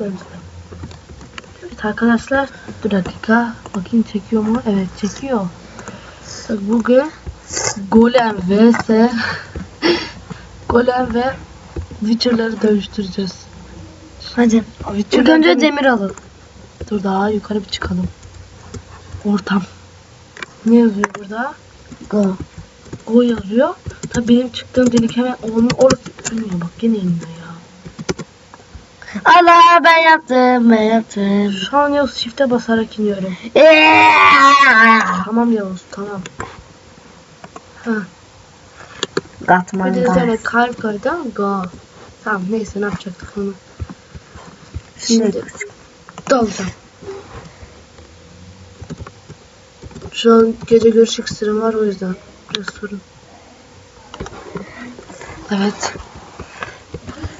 Evet arkadaşlar bir dakika bakayım çekiyor mu? Evet çekiyor. Bugün Golem vs Golem ve Witcher'ları dövüştüreceğiz. Hadi. İlk önce dövüş- demir alalım. Dur daha yukarı bir çıkalım. Ortam. Ne yazıyor burada? Go. Go yazıyor. Tabii benim çıktığım delik hemen onun orası bilmiyorum bak gene elimde ya. Allah ben yaptım ben yaptım. Şu an Yavuz shift'e basarak iniyorum. Tamam Yavuz tamam. Ha. Gatman Bir de kalp koydu go. Tamam neyse ne yapacaktık onu. Şimdi dalacağım. Şu an gece görüş iksirim var o yüzden biraz sorun. Evet.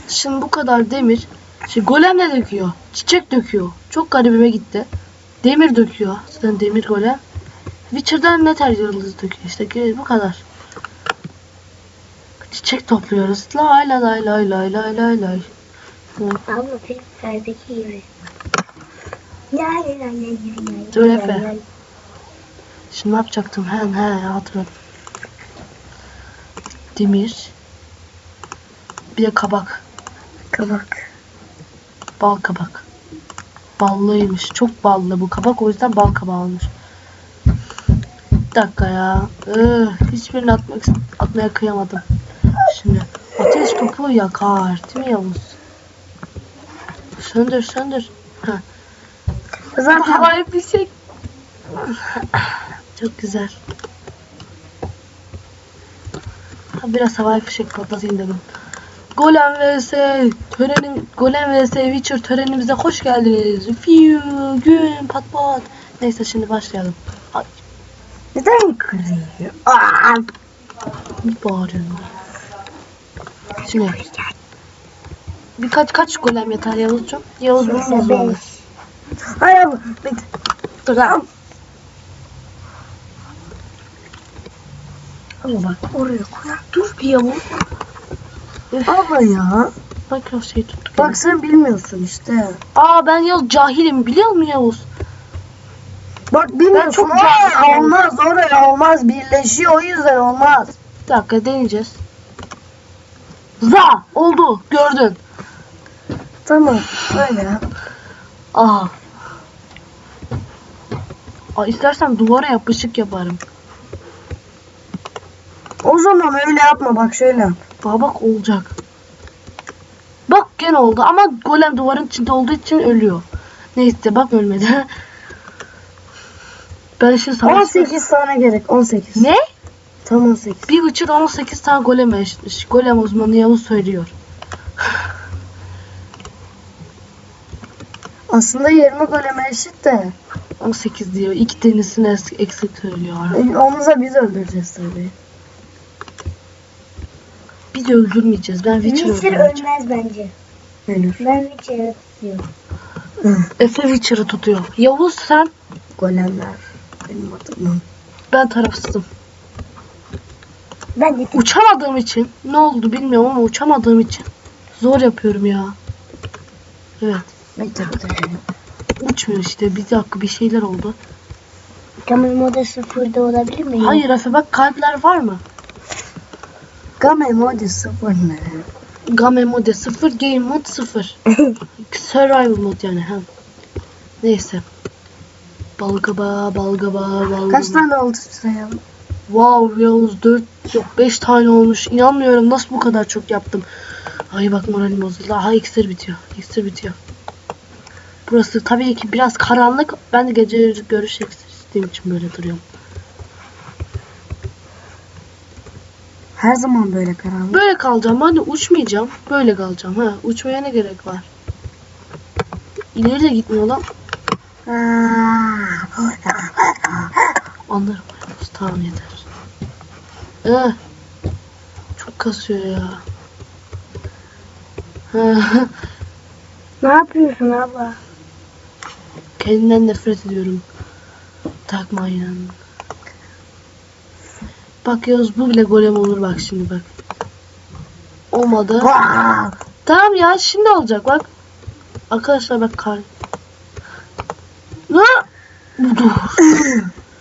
Şimdi bu kadar demir. Şimdi golem ne döküyor? Çiçek döküyor. Çok garibime gitti. Demir döküyor. Zaten demir golem. Witcher'dan ne ter yıldız döküyor. İşte bu kadar. Çiçek topluyoruz. Lay lay lay lay lay lay lay lay. Abla Fire'daki gibi. Ya ya ya. Dur Efe. Şimdi ne yapacaktım? He he hatırladım. Demir. Bir de kabak. Kabak. Bal kabak. Ballıymış. Çok ballı bu kabak. O yüzden bal kabağı olmuş. Bir dakika ya. Iı, hiçbirini atmak, atmaya kıyamadım. Şimdi ateş topu yakar. Değil mi Yavuz? Söndür söndür. Ha. Zaten Havai fişek. Çok güzel. Ha, Biraz havai fişek patlatayım dedim. Golem vs törenim Golem vs Witcher törenimize hoş geldiniz. Fiu gün pat pat. Neyse şimdi başlayalım. Ay, neden kırıyor? Aa! bir bağırıyorum. Şimdi birkaç kaç golem yeter Yavuzcuğum? Yavuz bunu olur? Hayır. Dur lan. Ama bak oraya koy. Dur bir Yavuz. Ama ya. Bak o şeyi tuttuk. Bak sen bilmiyorsun işte. Aa ben Yavuz cahilim biliyor musun Yavuz? Bak bilmiyorsun. çok oraya cahilim. olmaz oraya olmaz. Birleşiyor o yüzden olmaz. Bir dakika deneyeceğiz. Za oldu gördün. Tamam öyle. Aha. Aa, istersen duvara yapışık yaparım. O zaman öyle yapma bak şöyle yap. Bak bak olacak. Bak gene oldu ama golem duvarın içinde olduğu için ölüyor. Neyse bak ölmedi. ben şimdi savaş... 18 tane gerek 18. Ne? Tam 18. Bir Witcher 18 tane golem eşitmiş. Golem uzmanı Yavuz söylüyor. Aslında 20 goleme eşit de. 18 diyor. İki tanesini es- eksik söylüyor. E, Onu da biz öldüreceğiz tabii. Biz de öldürmeyeceğiz. Ben Witcher Witcher öldüreceğim. ölmez bence. Ölür. Ben Witcher'ı tutuyorum. Efe Witcher'ı tutuyor. Yavuz sen Golemler. Benim adım. ben tarafsızım. Ben de Uçamadığım için ne oldu bilmiyorum ama uçamadığım için zor yapıyorum ya. Evet. Ben taraftarım. Uçmuyor işte. Bir dakika bir şeyler oldu. Kamera moda sıfırda olabilir mi? Hayır Efe bak kalpler var mı? Game mode 0 ne? Game mode 0, game mode 0. Survival mode yani. Ha. Neyse. Balgaba, balgaba, balgaba. Kaç tane oldu sayalım? Wow Yavuz 4 yok 5 tane olmuş. İnanmıyorum nasıl bu kadar çok yaptım. Ay bak moralim bozuldu. Aha iksir bitiyor. İksir bitiyor. Burası tabii ki biraz karanlık. Ben de gece görüş istediğim için böyle duruyorum. Her zaman böyle karanlık. Böyle kalacağım. Ben de uçmayacağım. Böyle kalacağım. Ha, uçmaya ne gerek var? İleri de gitmiyor lan. Anlarım. Tamam yeter. Eh. Çok kasıyor ya. Ne yapıyorsun abla? Kendinden nefret ediyorum. Takma inan. Bak Yavuz bu bile golem olur bak şimdi bak. Olmadı. Tamam ya şimdi olacak bak. Arkadaşlar bak kar. Ne? Dur.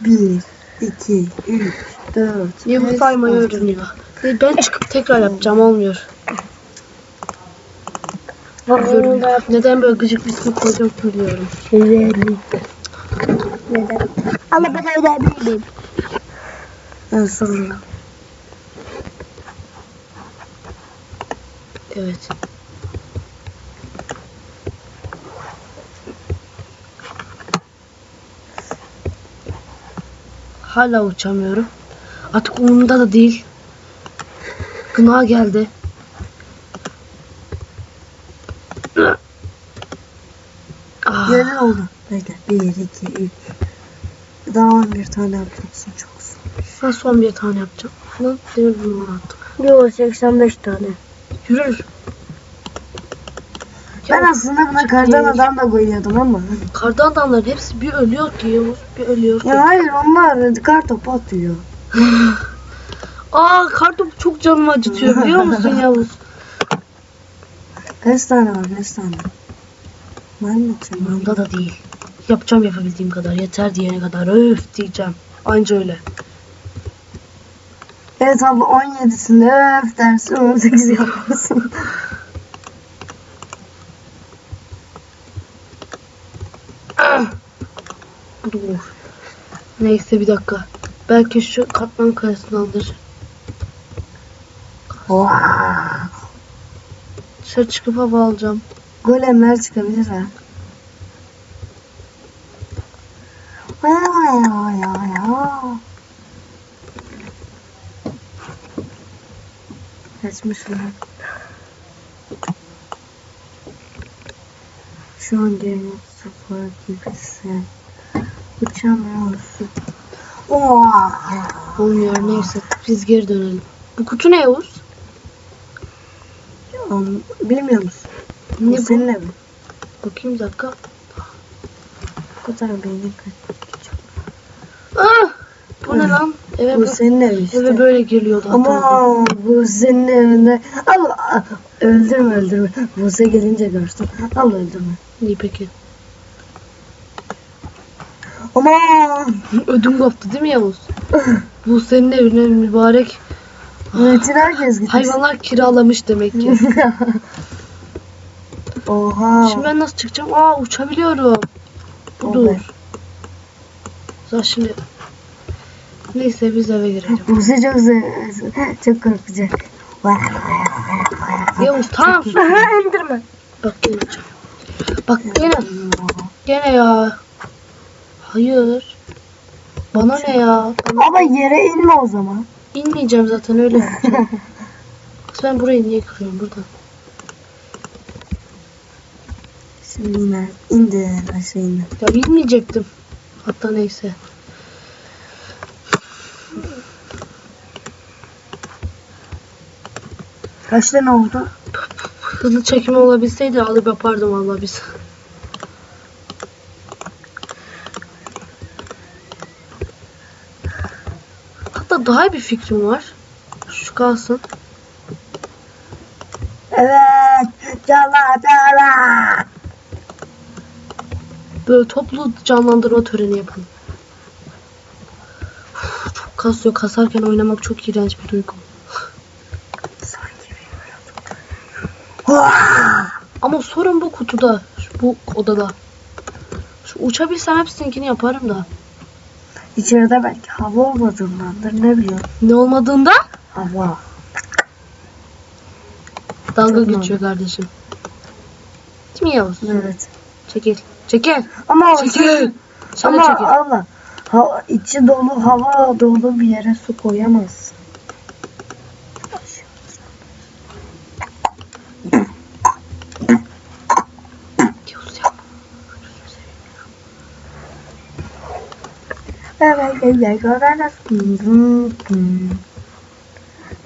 1, 2, 3, 4, Niye bu saymayı öğreniyor? Ben çıkıp tekrar yapacağım olmuyor. Biliyorum. Neden böyle gıcık bir ismi koydum biliyorum. Neden? Ama ben öyle değilim. Sonunda. Evet. Hala uçamıyorum. Artık umurumda da değil. Gına geldi. Ah, Yeni oldu. Bekle. 1, 2, 3. Daha 11 tane yapacaksın çok. Ben son bir tane yapacağım. Lan demir bulma attım. Yok 85 tane. Yürür. Ben aslında buna kardan adam da koyuyordum ama. Kardan adamların hepsi bir ölüyor ki Yavuz. Bir ölüyor ki. Ya hayır onlar kar topu atıyor. Aa kartopu çok canımı acıtıyor biliyor musun Yavuz? Kaç tane var kaç tane? Mi atayım? Umurumda da değil. Yapacağım yapabildiğim kadar. Yeter diyene kadar. Öf diyeceğim. Anca öyle. Evet abla 17'sinde öf dersi 18 yapmasın. Dur. Neyse bir dakika. Belki şu katman kayasını alır. Dışarı çıkıp hava alacağım. Golemler çıkabilir ha. Kaçmışlar. Şu an of Sıfır gibisin. Uçamıyorsun. Oha. Olmuyor neyse. Biz geri dönelim. Bu kutu ne Yavuz? Um, bilmiyor musun? Ne bu bu? senin evin. Bakayım dakika. Bu tarafa kaç. Ah! Bu ne lan? Eve, Bu senin evin işte. eve böyle geliyordu. Ama bu senin evinde. Al öldürme öldürme. Buse gelince görsün. Al öldürme. İyi peki. Aman. Ödüm koptu değil mi Yavuz? bu senin evine mübarek Metin herkes gitmiş. hayvanlar kiralamış demek ki. Oha. Şimdi ben nasıl çıkacağım? Aa uçabiliyorum. Dur. Zaten şimdi Neyse biz eve girelim. Buse çok ze- çok korkacak. Yavuz tamam sus. Endirme. Bak gene. Bak gene. Gene ya. Hayır. Bana ne ya? Bana... Ama yere inme o zaman. İnmeyeceğim zaten öyle yapacağım. Ben burayı niye kırıyorum buradan? Şimdi ben indin aşağı indin. Ya bilmeyecektim. Hatta neyse. Kaç tane oldu? Hızlı çekimi olabilseydi alıp yapardım valla biz. Hatta daha bir fikrim var. Şu kalsın. Evet. Cala cala. Böyle toplu canlandırma töreni yapalım. Uf, çok kasıyor. Kasarken oynamak çok iğrenç bir duygu. Ama sorun bu kutuda. Şu, bu odada. Şu uçabilsem hepsininkini yaparım da. İçeride belki hava olmadığındandır ne biliyorum. Ne olmadığında Hava. dalga Çok geçiyor kardeşim. Değil mi Yavuz? Evet. Çekil. Çekil. Ama Çekil. Sen de ama çekil. Allah hava, içi dolu hava dolu bir yere su koyamazsın. Evet, evet, evet.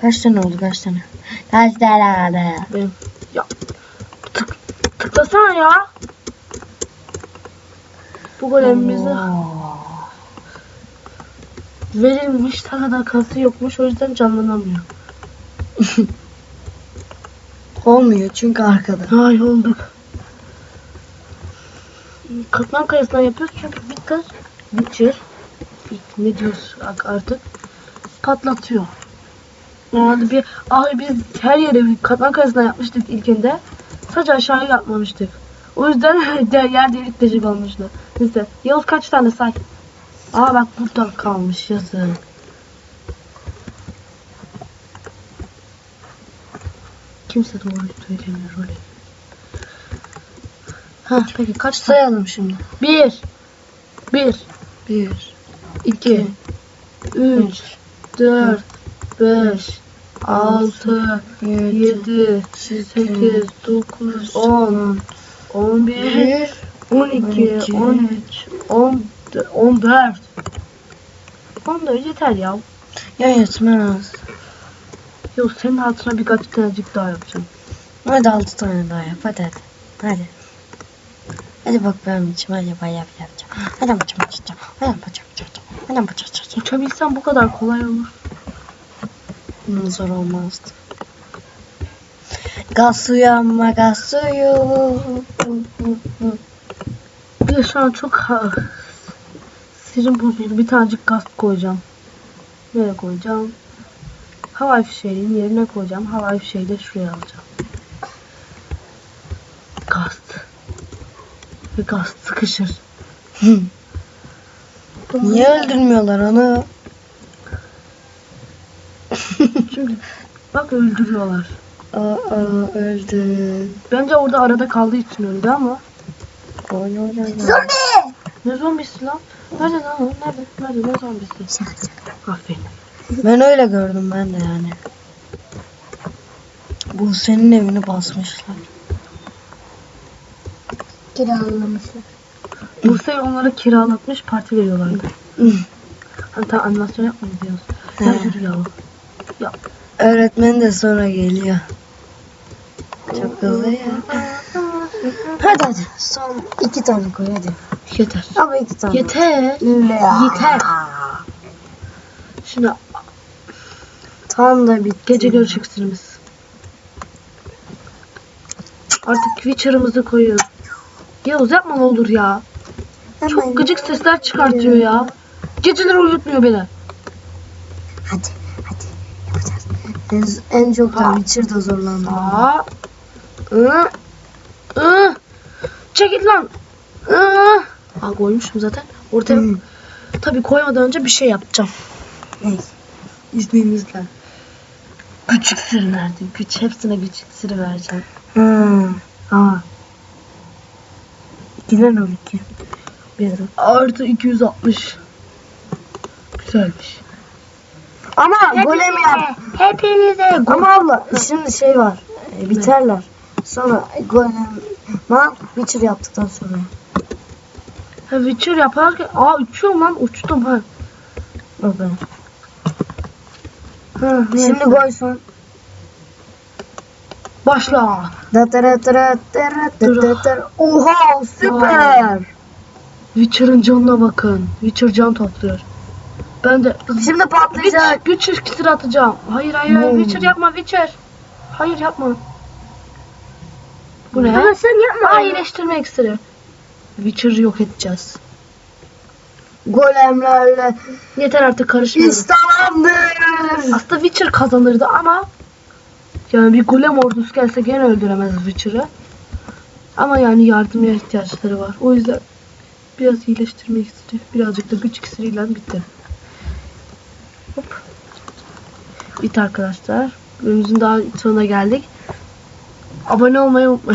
Kaç tane oldu kaç tane? Kaç tane? Benim. Ya. Tık. Tıklasana ya. Bu golemimize Oo. verilmiş ta kadar kası yokmuş o yüzden canlanamıyor. Olmuyor çünkü arkada. Ay olduk. katman kayasından yapıyoruz çünkü Witcher, Witcher ne diyoruz artık patlatıyor. Normalde bir abi biz her yere bir katman kayasından yapmıştık ilkinde. Sadece aşağıya yapmamıştık. O yüzden de yer delik deşik olmuştu. Neyse Yavuz kaç tane say? Aa bak burada kalmış yazık. Kimse doğru söylemiyor öyle. Ha peki kaç? Sayalım şimdi. Bir. Bir. Bir, iki, Üç. Dört. Beş. Altı. Yedi. Sekiz. Dokuz. On. On bir. On iki. On üç. On. On dört. On dört yeter ya. Ya yetmez. Yok senin altına birkaç tanecik daha yapacağım. Hadi altı tane daha yap hadi hadi. Hadi. Hadi bak ben hadi ben yap yapacağım. Hadi yapacağım yapacağım. Hadi yapacağım yapacağım. Hadi yapacağım yapacağım. Uçabilsem bu kadar kolay olur. Bunun zor olmazdı. Gaz suyu ama gaz suyu. Bir de şu an çok ha, sirim bozuldu. Bir tanecik gaz koyacağım. Nereye koyacağım? Havai fişeğinin yerine koyacağım. Havai fişeği de şuraya alacağım. Gaz. Ve gaz sıkışır. Niye öldürmüyorlar onu? Çünkü bak öldürüyorlar. Aa öldü. Bence orada arada kaldığı için öldü ama. Oy oy oy. Ne zombisi lan? Nerede lan o? Nerede? Nerede? Ne zombisi? Aferin. Ben öyle gördüm ben de yani. Bu senin evini basmışlar. Kiralamışlar. Bursa'yı onlara kiralatmış parti veriyorlardı. Tam animasyon yapmayı diyoruz. Ya He. yürü ya. Ya Öğretmen de sonra geliyor. Çok hızlı ya. Hadi hadi. Son iki tane koy hadi. yeter. Ama iki tane. Yeter. Yeter. Şimdi Tam da bitti. gece görüş iksirimiz. Artık Witcher'ımızı koyuyoruz. Yavuz yapma ne olur ya. Çok gıcık sesler çıkartıyor ya. Geceleri uyutmuyor beni. Hadi hadi yapacağız. En, en çok da Witcher'da zorlandım. Aa. I. I. Çekil lan. Aa koymuşum zaten. Ortaya Hı. tabii koymadan önce bir şey yapacağım. Ne? İzninizle. Güç iksiri nerede? Güç hepsine güç iksiri vereceğim. Hmm. Aa. 2'den 12. Bir artı 260. Güzelmiş. Ama golem yap. Hepinize Ama abla şimdi şey var. e, biterler. Sonra golem mal Witcher yaptıktan sonra. Ha Witcher yaparken aa uçuyorum lan uçtum ha. O kadar. ha Şimdi koy son. Başla. Oha süper. Witcher'ın canına bakın. Witcher can topluyor. Ben de Şimdi patlayacak. güç, güç iksiri atacağım. Hayır hayır hayır. Boom. Witcher yapma Witcher. Hayır yapma. Bu ne? Ama sen yapma. Aa iyileştirme iksiri. Witcher'ı yok edeceğiz. Golemlerle Yeter artık karışmıyoruz. İstamamdır. Aslında Witcher kazanırdı ama yani bir golem ordusu gelse gene öldüremez Witcher'ı. Ama yani yardıma ihtiyaçları var. O yüzden biraz iyileştirme iksiri, birazcık da güç iksiriyle bitti. Hop. Bitti arkadaşlar. Bölümümüzün daha sonuna geldik. Abone olmayı unutmayın.